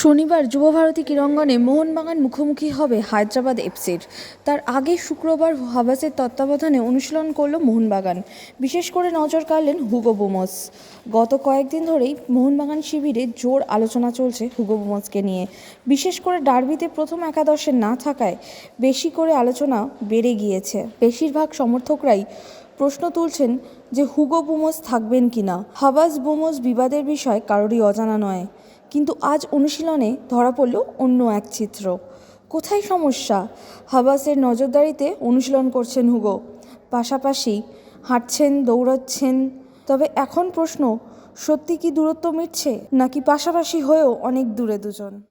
শনিবার যুবভারতী ক্রীড়াঙ্গনে মোহনবাগান মুখোমুখি হবে হায়দ্রাবাদ এফসির। তার আগে শুক্রবার হাবাসের তত্ত্বাবধানে অনুশীলন করল মোহনবাগান। বিশেষ করে নজর কাড়লেন হুগো বুমস। গত কয়েকদিন ধরেই মোহনবাগান শিবিরে জোর আলোচনা চলছে হুগো বোমসকে নিয়ে। বিশেষ করে ডার্বিতে প্রথম একাদশে না থাকায় বেশি করে আলোচনা বেড়ে গিয়েছে। বেশিরভাগ সমর্থকরাই প্রশ্ন তুলছেন যে হুগো বুমস থাকবেন কিনা। হাবাস বুমস বিবাদের বিষয় কারোরই অজানা নয়। কিন্তু আজ অনুশীলনে ধরা পড়ল অন্য এক চিত্র। কোথায় সমস্যা? হাবাসের নজরদারিতে অনুশীলন করছেন হুগো। পাশাপাশি হাঁটছেন, দৌড়াচ্ছেন। তবে এখন প্রশ্ন, সত্যি কি দূরত্ব মিটছে নাকি পাশাপাশি হয়েও অনেক দূরে দুজন?